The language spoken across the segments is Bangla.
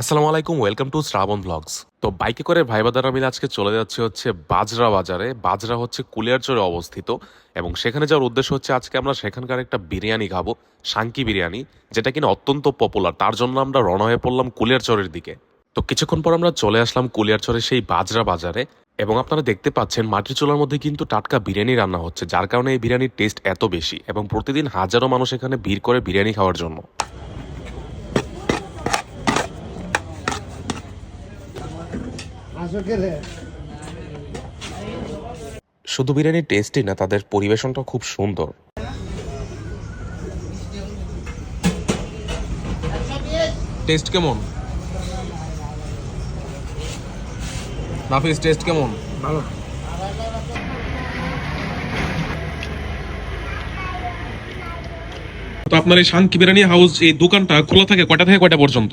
আসসালামু আলাইকুম ওয়েলকাম টু শ্রাবণ ব্লগস তো বাইকে করে ভাই বাদারা মিলে আজকে চলে যাচ্ছে হচ্ছে বাজরা বাজারে। বাজরা হচ্ছে কুলিয়ারচরে অবস্থিত এবং সেখানে যাওয়ার উদ্দেশ্য হচ্ছে আজকে আমরা সেখানকার একটা বিরিয়ানি খাব শাঙ্কি বিরিয়ানি, যেটা কিনা অত্যন্ত পপুলার তার জন্য আমরা রওনা হয়ে পড়লাম কুলিয়ারচরের দিকে। তো কিছুক্ষণ পর আমরা চলে আসলাম কুলিয়ারচরের সেই বাজরা বাজারে এবং আপনারা দেখতে পাচ্ছেন মাটির চুলার মধ্যে কিন্তু টাটকা বিরিয়ানি রান্না হচ্ছে, যার কারণে এই বিরিয়ানির টেস্ট এত বেশি এবং প্রতিদিন হাজারো মানুষ এখানে ভিড় করে বিরিয়ানি খাওয়ার জন্য আসো গেলে শুধু বিরিয়ানির টেস্টই না তাদের পরিবেশনটা খুব সুন্দর। টেস্ট কেমন? নাফিস টেস্ট কেমন? ভালো। তো আপনার এই শাঙ্কি বিরিয়ানি হাউস এই দোকানটা খোলা থাকে কয়টা থেকে কয়টা পর্যন্ত?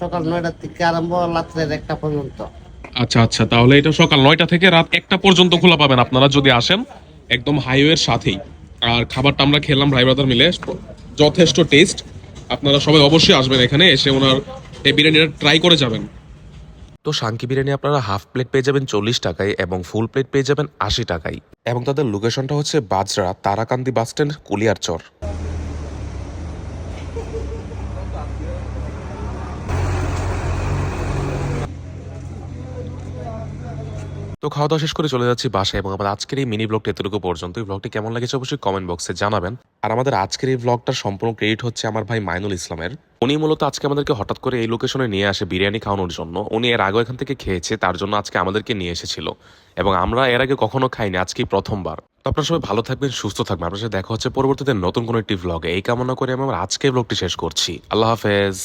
সকাল নয়টার থেকে আরম্ভ রাত্রের একটা পর্যন্ত। আচ্ছা আচ্ছা তাহলে এটা সকাল নয়টা থেকে রাত একটা পর্যন্ত খোলা পাবেন আপনারা যদি আসেন একদম হাইওয়ের সাথেই। আর খাবারটা আমরা খেলাম ভাই ব্রাদার মিলে। যথেষ্ট টেস্ট আপনারা সবাই অবশ্যই আসবেন এখানে এসে ওনার এই বিরিয়ানিটা ট্রাই করে যাবেন। তো শাঙ্কি বিরিয়ানি আপনারা হাফ প্লেট পেয়ে যাবেন চল্লিশ টাকায় এবং ফুল প্লেট পেয়ে যাবেন আশি টাকায়। এবং তাদের লোকেশনটা হচ্ছে বাজরা তারাকান্দি বাস স্ট্যান্ড কুলিয়ারচর। তো খাওয়া দাওয়া শেষ করে চলে যাচ্ছি বাসায় এবং আমাদের আজকের এই মিনি ব্লগটা এতটুকু পর্যন্ত। এই ব্লগটি কেমন লেগেছে অবশ্যই কমেন্ট বক্সে জানাবেন। আর আমাদের আজকের এই ব্লগটার সম্পূর্ণ ক্রেডিট হচ্ছে আমার ভাই মাইনুল ইসলামের। উনি মূলত আজকে আমাদেরকে হঠাৎ করে এই লোকেশনে নিয়ে আসে বিরিয়ানি খাওয়ানোর জন্য। উনি এর আগে এখান থেকে খেয়েছে, তার জন্য আজকে আমাদেরকে নিয়ে এসেছিল। এবং আমরা এর আগে কখনো খাইনি, আজকেই প্রথমবার। তো আপনার সবাই ভালো থাকবেন, সুস্থ থাকবেন। আপনার সাথে দেখা হচ্ছে পরবর্তীতে নতুন কোনো একটি ব্লগে এই কামনা করে আমি আমার আজকে ব্লগটি শেষ করছি। আল্লাহ হাফেজ।